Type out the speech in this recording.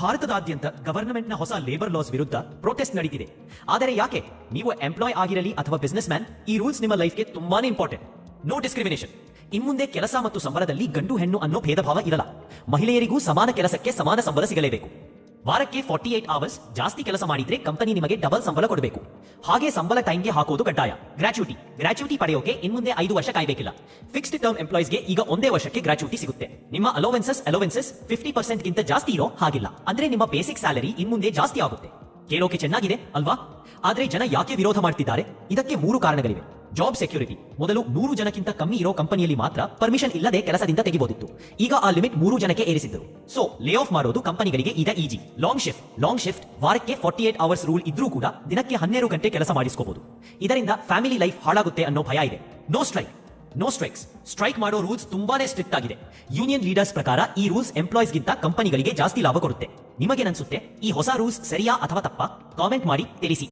ಭಾರತದಾದ್ಯಂತ ಗವರ್ನಮೆಂಟ್ನ ಹೊಸ labour loss ವಿರುದ್ಧ ಪ್ರೊಟೆಸ್ಟ್ ನಡೀತಿದೆ. ಆದರೆ ಯಾಕೆ? ನೀವು ಎಂಪ್ಲಾಯ್ ಆಗಿರಲಿ ಅಥವಾ ಬಿಸ್ನೆಸ್ ಮ್ಯಾನ್ ಈ ರೂಲ್ಸ್ ನಿಮ್ಮ ಲೈಫ್ಗೆ ತುಂಬಾನೇ ಇಂಪಾರ್ಟೆಂಟ್ ನೋ ಡಿಸ್ಕ್ರಿಮಿನೇಷನ್ ಇನ್ಮುಂದೆ ಕೆಲಸ ಮತ್ತು ಸಂಬಳದಲ್ಲಿ ಗಂಡು ಹೆಣ್ಣು ಅನ್ನೋ ಭೇದ ಭಾವ ಇರಲ್ಲ. ಮಹಿಳೆಯರಿಗೂ ಸಮಾನ ಕೆಲಸಕ್ಕೆ ಸಮಾನ ಸಂಬಳ ಸಿಗಲೇಬೇಕು. ವಾರಕ್ಕೆ ಫಾರ್ಟಿ ಏಟ್ ಅವರ್ಸ್ ಜಾಸ್ತಿ ಕೆಲಸ ಮಾಡಿದ್ರೆ ಕಂಪನಿ ನಿಮಗೆ ಡಬಲ್ ಸಂಬಳ ಕೊಡಬೇಕು. ಹಾಗೆ ಸಂಬಳ ಟೈಮ್ಗೆ ಹಾಕೋದು ಕಡ್ಡಾಯ. ಗ್ರಾಚ್ಯುಟಿ ಗ್ರಾಚ್ಯುಟಿ ಪಡೆಯೋಕೆ ಇನ್ಮುಂದೆ ಐದು ವರ್ಷ ಕಾಯಬೇಕಿಲ್ಲ. ಫಿಕ್ಸ್ಡ್ ಟರ್ಮ್ ಎಂಪ್ಲಾಯ್ಸ್ಗೆ ಈಗ ಒಂದೇ ವರ್ಷಕ್ಕೆ ಗ್ರಾಚ್ಯುಟಿ ಸಿಗುತ್ತೆ. ನಿಮ್ಮ ಅಲೋವೆನ್ಸಸ್ ಅಲೋವೆನ್ಸಸ್ ಫಿಫ್ಟಿ ಪರ್ಸೆಂಟ್ ಗಿಂತ ಜಾಸ್ತಿ ಇರೋ ಹಾಗಿಲ್ಲ. ಅಂದ್ರೆ ನಿಮ್ಮ ಬೇಸಿಕ್ ಸ್ಯಾಲರಿ ಇನ್ಮುಂದೆ ಜಾಸ್ತಿ ಆಗುತ್ತೆ. ಕೇಳೋಕೆ ಚೆನ್ನಾಗಿದೆ, ಅಲ್ವಾ? ಆದ್ರೆ ಜನ ಯಾಕೆ ವಿರೋಧ ಮಾಡ್ತಿದ್ದಾರೆ? ಇದಕ್ಕೆ ಮೂರು ಕಾರಣಗಳಿವೆ. ಜಾಬ್ ಸೆಕ್ಯೂರಿಟಿ ಮೊದಲು ನೂರು ಜನಕ್ಕಿಂತ ಕಮ್ಮಿ ಇರೋ ಕಂಪನಿಯಲ್ಲಿ ಮಾತ್ರ ಪರ್ಮಿಷನ್ ಇಲ್ಲದೆ ಕೆಲಸದಿಂದ ತೆಗಿಬೋದಿತ್ತು. ಈಗ ಆ ಲಿಮಿಟ್ ಮೂರು ಜನಕ್ಕೆ ಏರಿಸಿದ್ದರು ಸೊ ಲೇ ಆಫ್ ಮಾಡೋದು ಕಂಪನಿಗಳಿಗೆ ಈಗ easy long shift long shift ವಾರಕ್ಕೆ ಫಾರ್ಟಿ ಏಟ್ ಅವರ್ಸ್ ರೂಲ್ ಇದ್ರೂ ಕೂಡ ದಿನಕ್ಕೆ ಹನ್ನೆರಡು ಗಂಟೆ ಕೆಲಸ ಮಾಡಿಸ್ಕೋಬಹುದು ಇದರಿಂದ ಫ್ಯಾಮಿಲಿ ಲೈಫ್ ಹಾಳಾಗುತ್ತೆ ಅನ್ನೋ ಭಯ ಇದೆ. No strike no strikes strike ಮಾಡೋ ರೂಲ್ಸ್ ತುಂಬಾನೇ ಸ್ಟ್ರಿಕ್ಟ್ ಆಗಿದೆ. ಯೂನಿಯನ್ ಲೀಡರ್ಸ್ ಪ್ರಕಾರ ಈ ರೂಲ್ಸ್ ಎಂಪ್ಲಾಯ್ಸ್ ಗಿಂತ ಕಂಪನಿಗಳಿಗೆ ಜಾಸ್ತಿ ಲಾಭ ಕೊಡುತ್ತೆ. ನಿಮಗೇನನ್ಸುತ್ತೆ ಈ ಹೊಸ ರೂಲ್ಸ್ ಸರಿಯಾ ಅಥವಾ ತಪ್ಪಾ? ಕಾಮೆಂಟ್ ಮಾಡಿ, ತಿಳಿಸಿ.